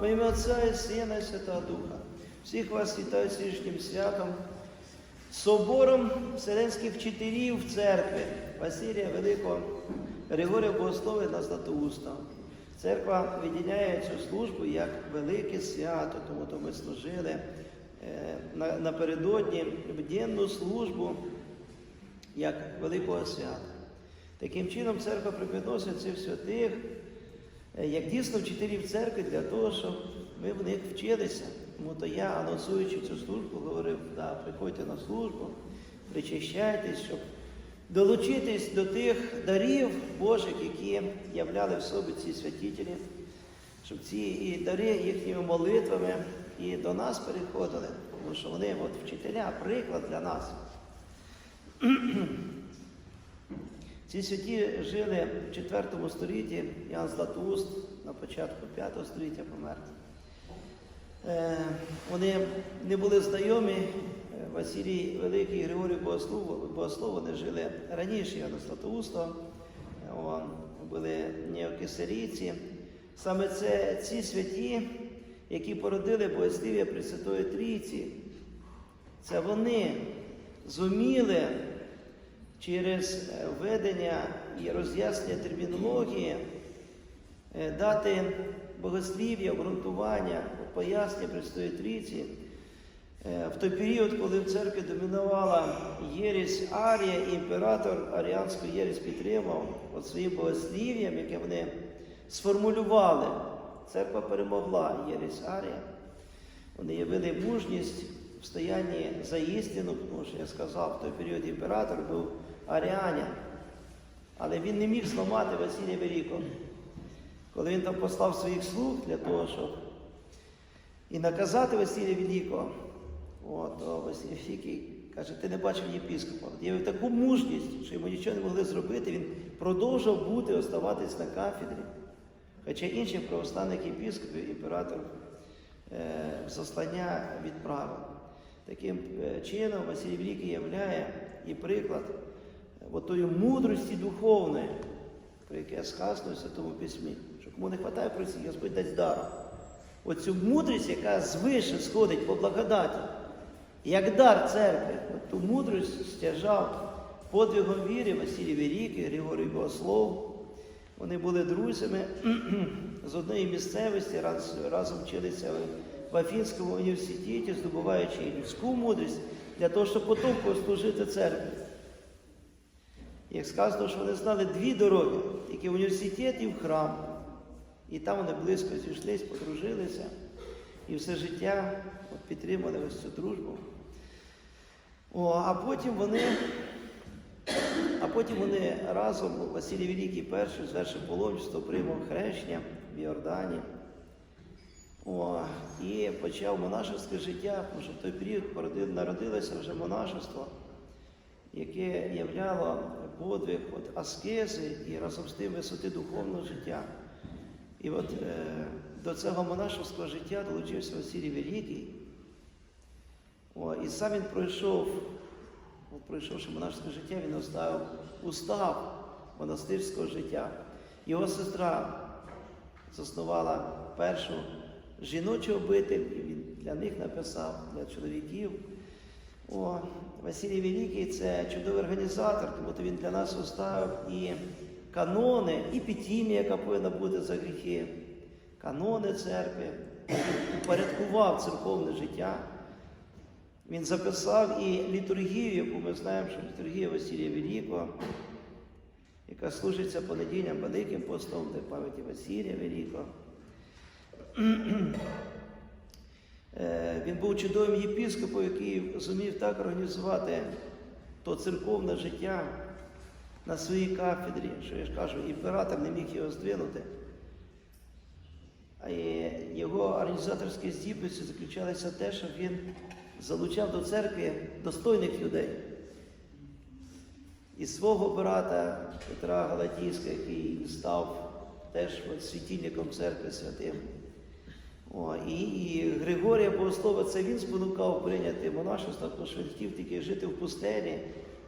Во ім'я Отця і Сина і Святого Духа. Всіх вас вітаю сьогоднішнім святом, собором вселенських вчителів церкви Василія Великого Григорія Богослова на Златоуста. Церква відділяє цю службу як велике свято, тому то ми служили е, напередодні в денну службу як великого свята. Таким чином, церква припідносить цих святих як дійсно вчителів церкви для того, щоб ми в них вчилися. Тому то я, анонсуючи цю службу, говорив, да, приходьте на службу, причащайтесь, щоб долучитись до тих дарів Божих, які являли в собі ці святителі, щоб ці і дари їхніми молитвами і до нас переходили, тому що вони от, вчителя, приклад для нас. Ці святі жили в 4 столітті, Ян Златоуст на початку 5 століття помер. Е, Вони не були знайомі. е, Василій Великий Григорій Богослов, вони жили раніше Яна Златоуста, Е, були неокисарійці. Саме це ці святі, які породили Богослів'я Пресвятої Трійці, це вони зуміли через е, введення і роз'яснення термінології е, дати богослів'я, обґрунтування, пояснення Престої Трійці. Е, В той період, коли в церкві домінувала єресь Арія, і імператор Аріанську єресь підтримав от своїм богослів'ям, яке вони сформулювали. Церква перемогла єресь Арія. Вони явили мужність в стоянні за істину, тому що я сказав, в той період імператор був аріанин. Але він не міг зламати Василія Великого. Коли він там послав своїх слуг для того, щоб і наказати Василія Великого, от, то Василій Великий каже, ти не бачив єпіскопа. Явив таку мужність, що йому нічого не могли зробити, він продовжував бути, оставатись на кафедрі. Хоча інших православних єпіскопів імператор е, заслання відправив. Таким е, чином Василій Великий являє і приклад е, от тої мудрості духовної, про яке сказано в Святому Письмі, що кому не вистачає просить, Господь дасть дару. Оцю мудрість, яка звише сходить по благодаті, як дар церкви, от ту мудрість стяжав подвигом віри Василій Великий, Григорій Богослов. Вони були друзями з одної місцевості, раз, разом вчилися в Афінському університеті, здобуваючи людську мудрість для того, щоб потім послужити церкві. Як сказано, що вони знали дві дороги, тільки в університет і в храм. І там вони близько зійшлись, подружилися і все життя от, підтримали ось цю дружбу. О, а потім вони, а потім вони разом, Василій Великий перший звершив паломництво, приймав хрещення в Йордані. О, і почав монашеське життя, тому що в той період народилося вже монашество, яке являло подвиг от, аскези і разом з тим висоти духовного життя. І от е, до цього монашеського життя долучився Василій Великий. О, і сам він пройшов, от, пройшовши монашеське життя, він оставив устав монастирського життя. Його сестра заснувала першу жіночу обитель, і він для них написав, для чоловіків. О, Василій Великий це чудовий організатор, тому то він для нас оставив і канони, і пітімія, яка повинна бути за гріхи, канони церкви, упорядкував церковне життя. Він записав і літургію, яку ми знаємо, що літургія Василія Великого, яка служиться понеділям Великим постом для пам'яті Василія Великого. Е, Він був чудовим єпіскопом, який зумів так організувати то церковне життя на своїй кафедрі, що я ж кажу, імператор не міг його здвинути. А його організаторські здібності заключалися в те, що він залучав до церкви достойних людей. І свого брата Петра Галатійська, який став теж от світильником церкви святим. О, і, і Григорія Богослова це він спонукав прийняти монашество, тому що він хотів тільки жити в пустелі,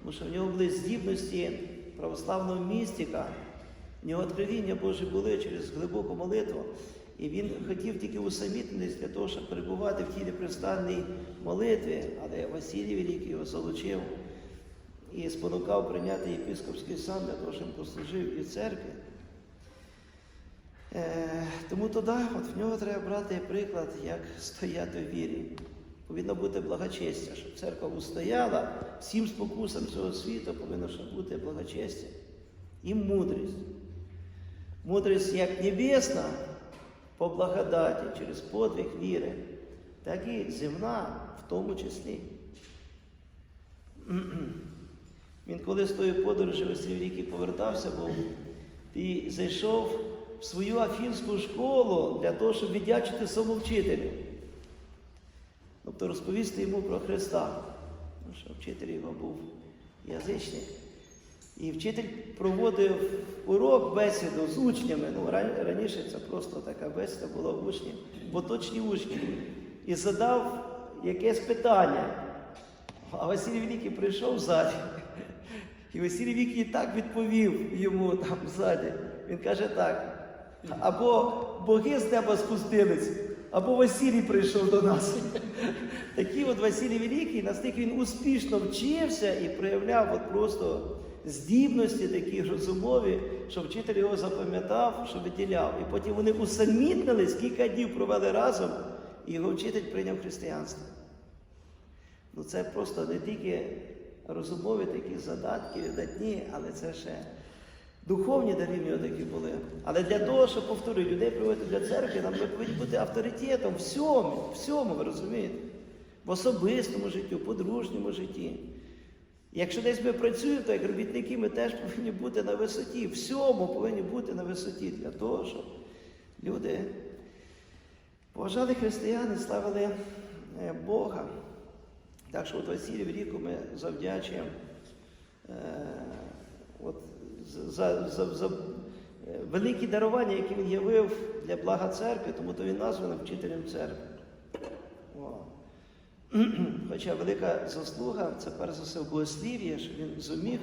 тому що в нього були здібності православного містика, в нього откровіння Божі були через глибоку молитву. І він хотів тільки усамітнитись для того, щоб перебувати в тій непрестанній молитві, але Василій Великий його залучив і спонукав прийняти єпископський сан для того, щоб послужив і церкві. Е, тому туди, от в нього треба брати приклад, як стояти в вірі. Повинно бути благочестя, щоб церква устояла всім спокусам цього світу, повинно ще бути благочестя і мудрість. Мудрість як небесна по благодаті через подвиг віри, так і земна в тому числі. Він коли з тої подорожі Василь Великий повертався, був і зайшов в свою афінську школу для того, щоб віддячити своєму вчителю. Тобто розповісти йому про Христа. Тому що вчитель його був язичник. І вчитель проводив урок бесіду з учнями. Ну, раніше це просто така бесіда була учнів, поточні учні. І задав якесь питання. А Василій Великий прийшов ззаді. І Василій Великий так відповів йому там ззаді. Він каже так. Або боги з неба спустились, або Василій прийшов до нас. Такий от Василій Великий, настільки він успішно вчився і проявляв от просто здібності такі розумові, що вчитель його запам'ятав, що виділяв. І потім вони усамітнились, кілька днів провели разом, і його вчитель прийняв християнство. Ну це просто не тільки розумові такі задатки, видатні, але це ще духовні дари в нього такі були. Але для того, щоб повторюю, людей приводити для церкви, нам повинні бути авторитетом всьому, всьому, ви розумієте? В особистому житті, в подружньому житті. Якщо десь ми працюємо, то як робітники ми теж повинні бути на висоті. Всьому повинні бути на висоті для того, щоб люди поважали християн і славили е, Бога. Так що от Василію Великому ми завдячуємо е, от, за, за, за е, великі дарування, які він явив для блага церкви, тому то він названий вчителем церкви. Хоча велика заслуга це перш за все богослів'я, що він зуміг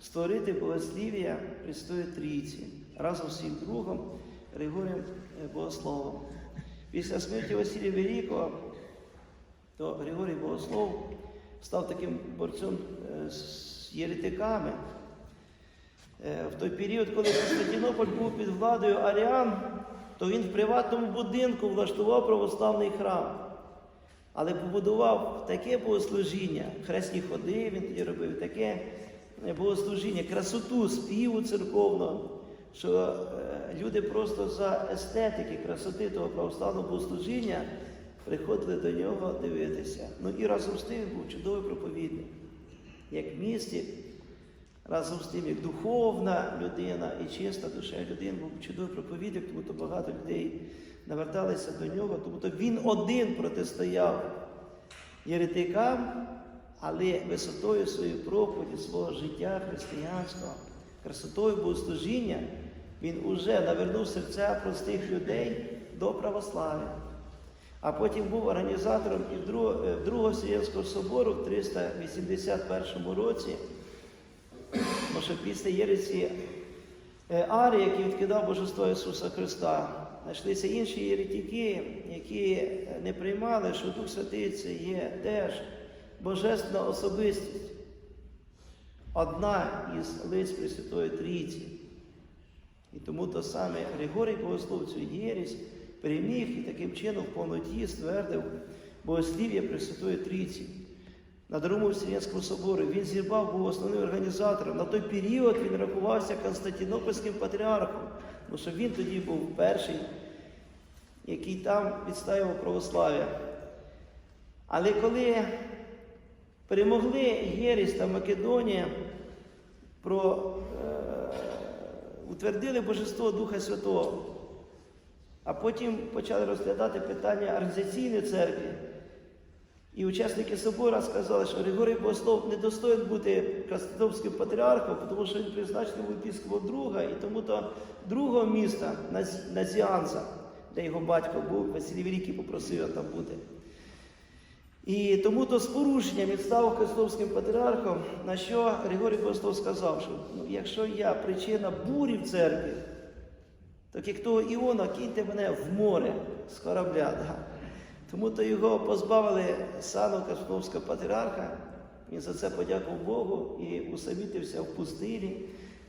створити богослів'я Христої Трійці разом з своїм другом Григорієм е, Богословом. Після смерті Василія Великого, то Григорій Богослов став таким борцем е, з єретиками. Е, В той період, коли Константинополь був під владою Аріан, то він в приватному будинку влаштував православний храм. Але побудував таке богослужіння, хресні ходи він тоді робив, таке е, богослужіння, красоту співу церковного, що е, люди просто за естетики, красоти того православного богослужіння приходили до нього дивитися. Ну і разом з тим був чудовий проповідник, як містик, разом з тим, як духовна людина і чиста душа людина, був чудовий проповідник, тому то багато людей наверталися до нього, тому то він один протистояв єретикам, але висотою своєї проповіді, свого життя християнського, красотою богослужіння, він уже навернув серця простих людей до православ'я. А потім був організатором і е, Другого Вселенського собору в 381 році. Що після Єресі е, Арії, який відкидав Божество Ісуса Христа, знайшлися інші єретики, які е, не приймали, що Дух Святий це є теж божественна особистість, одна із лиць Пресвятої Трійці. І тому то саме Григорій Богослов цю єресь переміг і таким чином в повноті ствердив богослів'я Пресвятої Трійці. На Другому Вселенському соборі він зірвав, був основним організатором. На той період він рахувався Константинопольським патріархом, тому що він тоді був перший, який там відстоював православ'я. Але коли перемогли Єріс та Македонія, про, е, утвердили Божество Духа Святого, а потім почали розглядати питання організаційної церкви. І учасники собора сказали, що Григорій Богослов не достоїн бути Константинопольським патріархом, тому що він призначений епіскопом друга, і тому то другого міста Наз- Назіанза, де його батько був, Василій Великий попросив його там бути. І тому то з порушенням він став Константинопольським патріархом, на що Григорій Богослов сказав, що ну, якщо я причина бурі в церкві, Так як того Іона, киньте мене в море з корабля. Да. Тому то його позбавили сану Космовського патріарха. Він за це подякував Богу і усамітився в пустелі,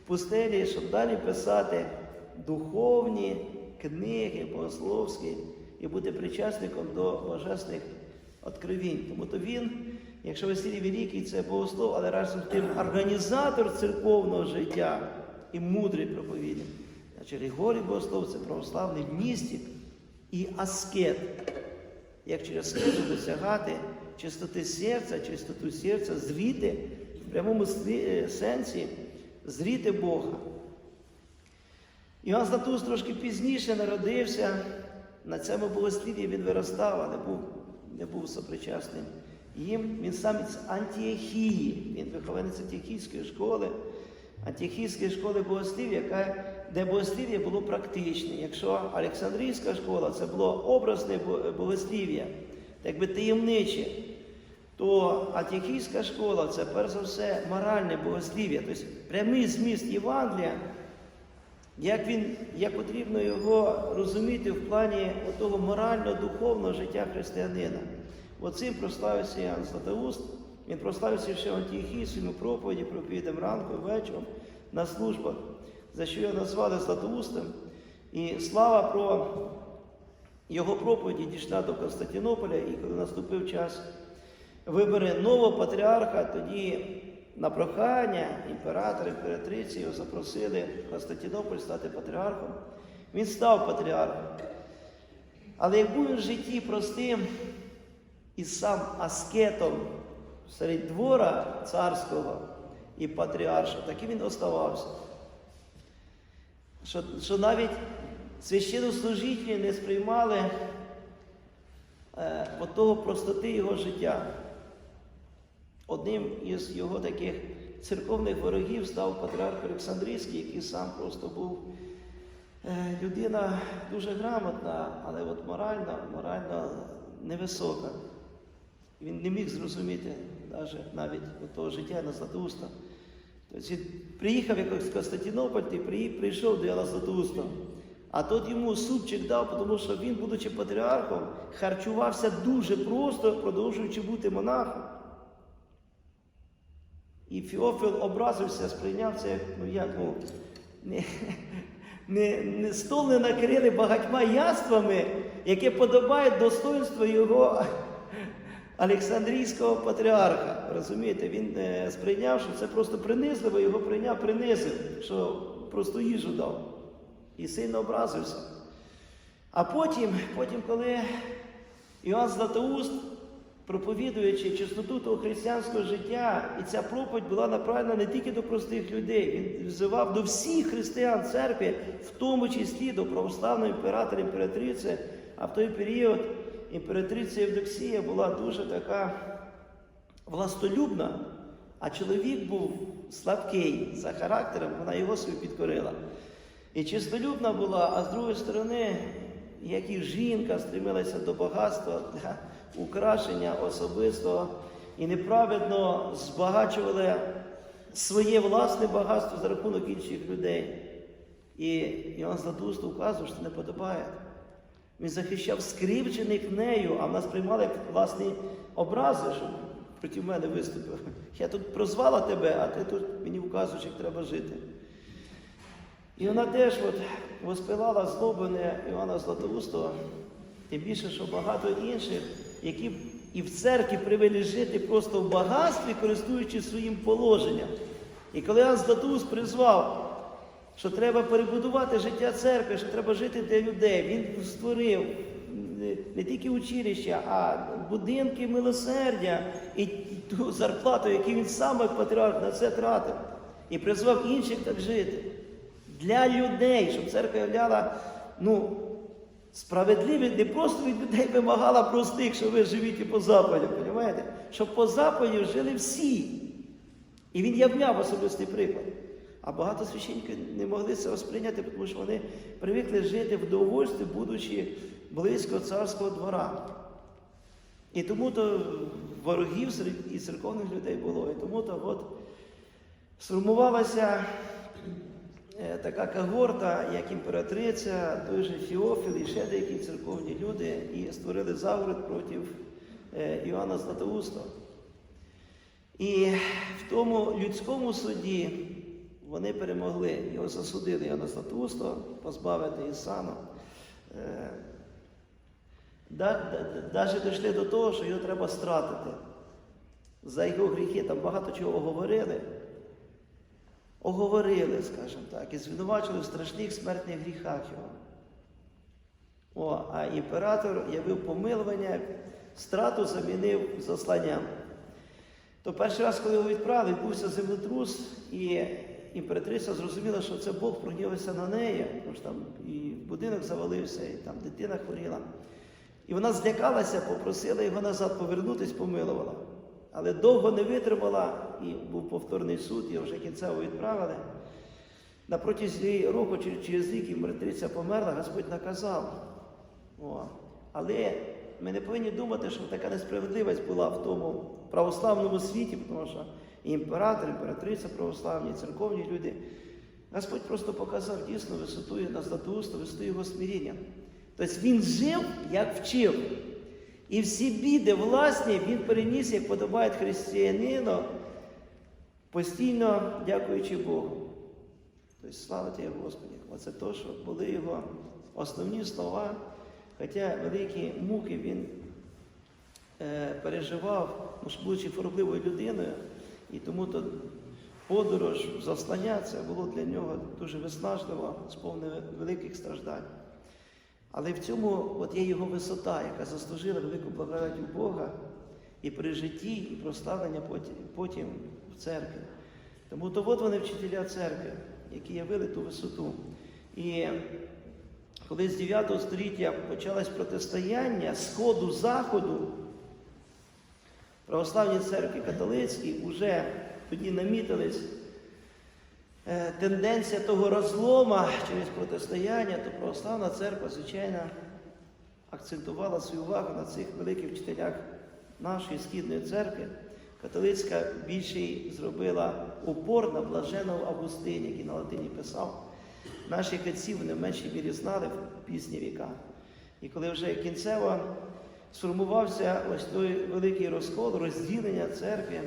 в пустелі, щоб далі писати духовні книги богословські і бути причасником до божественних откровінь. Тому то він, якщо Василій Великий, це богослов, але разом тим організатор церковного життя і мудрий проповідник. Значить, Григорій Богослов це православний містик і аскет. Як через скежу досягати чистоти серця, чистоту серця, зріти в прямому е, сенсі, зріти Бога. Іван Златус трошки пізніше народився, на цьому богослів'ї він виростав, а не був, не був сопричасним їм. Він сам з Антіохії, він вихованець Антіохійської школи, Антіохійської школи богослів'я, яка, де богослів'я було практичне. Якщо Олександрійська школа це було образне богослів'я, так би таємниче, то Антіохійська школа це перш за все моральне богослів'я, тобто прямий зміст Євангелія. Як він, як потрібно його розуміти в плані того морально-духовного життя християнина? Оцим прославився Іоанн Златоуст. Він прославився ще в Антіохії своїми проповіді, проповідям ранку вечором на службах, за що його назвали Златоустом. І слава про його проповіді дійшла до Константинополя, і коли наступив час вибори нового патріарха, тоді на прохання імператора, імператриці його запросили в Константинополь стати патріархом. Він став патріархом. Але як був він в житті простим і сам аскетом серед двора царського і патріарша, так і він оставався. Що, що навіть священнослужителі не сприймали е, от того простоти його життя. Одним із його таких церковних ворогів став патріарх Олександрійський, який сам просто був е, людина дуже грамотна, але от морально, морально невисока. Він не міг зрозуміти навіть, навіть того життя на Златоуста. Тобто приїхав якось в Константинополь, ти прийшов до Яна А тот йому супчик дав, тому що він, будучи патріархом, харчувався дуже просто, продовжуючи бути монахом. І Феофіл образився, сприйняв це, як, ну як, ну, не, не, не стол не накрили багатьма яствами, яке подобає достоинство його Олександрійського патріарха. Розумієте, він е, сприйняв, що це просто принизливо, його прийняв, принизив, що просто їжу дав. І сильно образився. А потім, потім коли Іоанн Златоуст, проповідуючи чистоту того християнського життя, і ця проповідь була направлена не тільки до простих людей, він взивав до всіх християн церкви, в тому числі до православного імператора імператриці, а в той період імператриця Євдоксія була дуже така властолюбна, а чоловік був слабкий за характером, вона його собі підкорила. І чистолюбна була, а з другої сторони, як і жінка стремилася до багатства, для украшення особистого і неправедно збагачували своє власне багатство за рахунок інших людей. І Іоанн Златоуст указував, що не подобає. Він захищав скривджених нею, а в нас приймали як власні образи, що проти мене виступив. Я тут прозвала тебе, а ти тут мені вказуєш, як треба жити. І вона теж от воспилала злоблене Івана Златоустого, тим більше, що багато інших, які і в церкві привели жити просто в багатстві, користуючись своїм положенням. І коли Іван Златоуст призвав, що треба перебудувати життя церкви, що треба жити для людей, він створив не- тільки училища, а будинки милосердя і ту зарплату, яку він сам як патріарх на це тратив, і призвав інших так жити для людей, щоб церква являла ну, справедливість, не просто від людей вимагала простих, що ви живіть і по заповідям, розумієте? Щоб по заповідям жили всі. І він являв особистий приклад. А багато священників не могли це сприйняти, тому що вони привикли жити в довольстві, будучи близько царського двора. І тому то ворогів і церковних людей було. І тому то от сформувалася е, така когорта, як імператриця, той же Фіофіл і ще деякі церковні люди, і створили заворот проти е, Іоанна Златоуста. І в тому людському суді вони перемогли, його засудили Іоанна Златоуста, позбавити і сану. Е, Навіть дійшли до того, що його треба стратити. За його гріхи там багато чого говорили. Оговорили, скажімо так, і звинувачили в страшних смертних гріхах його. О, а імператор явив помилування, страту замінив засланням. То перший раз, коли його відправили, відбувся землетрус, і імператриця зрозуміла, що це Бог прогнівався на неї, тому що там і будинок завалився, і там дитина хворіла. І вона злякалася, попросила його назад повернутись, помилувала. Але довго не витримала, і був повторний суд, його вже кінцево відправили. На протязі року, через рік імператриця померла, Господь наказав. О. Але ми не повинні думати, що така несправедливість була в тому православному світі, тому що імператор, імператриця православні, церковні люди. Господь просто показав дійсно висоту на Златоуста, висоту його смиріння. Тобто він жив, як вчив. І всі біди власні він переніс, як подобає християнину, постійно дякуючи Богу. Тобто, слава тебе, Господи! Оце то, що були його основні слова. Хоча великі муки він е, переживав, ну, будучи хворобливою людиною, і тому то подорож, заслання це було для нього дуже виснажливо, сповнене великих страждань. Але в цьому от є його висота, яка заслужила велику благодать у Бога і при житті, і прославлення потім, потім в церкві. Тому то от вони вчителя церкви, які явили ту висоту. І коли з 9 століття почалось протистояння сходу православні церкви католицькі вже тоді намітились е, тенденція того розлома через протистояння, то православна церква, звичайно, акцентувала свою увагу на цих великих вчителях нашої східної церкви. Католицька більше зробила упор на блаженого Августині, який на латині писав. Наші отці вони в меншій мірі знали в пізні віка. І коли вже кінцево сформувався ось той великий розкол, розділення церкви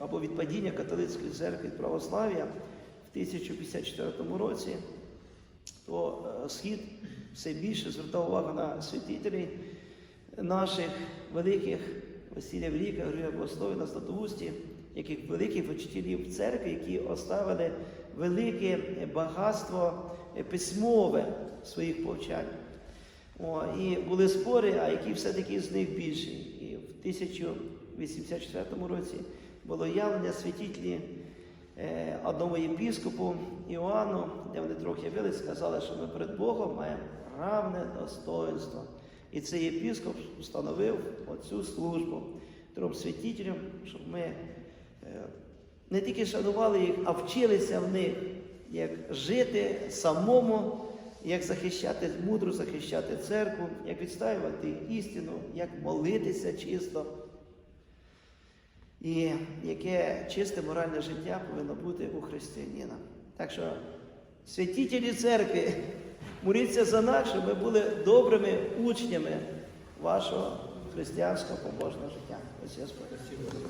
або відпадіння католицької церкви від православ'я в 1054 році, то е, схід все більше звертав увагу на святителей наших великих Василія Велика, Григорія Богослові на Златоусті, яких великих вчителів церкви, які оставили велике багатство письмове своїх повчань. О, і були спори, а які все-таки з них більші. І в 1084 році було явлення святителі е, одному єпіскопу Іоанну, де вони трохи явились, сказали, що ми перед Богом маємо равне достоинство. І цей єпіскоп встановив оцю службу трьом святителям, щоб ми е, не тільки шанували їх, а вчилися в них, як жити самому, як захищати, мудро захищати церкву, як відстоювати істину, як молитися чисто. І яке чисте моральне життя повинно бути у християнина. Так що святителі церкви, моліться за нас, щоб ми були добрими учнями вашого християнського побожного життя. Ось Господи.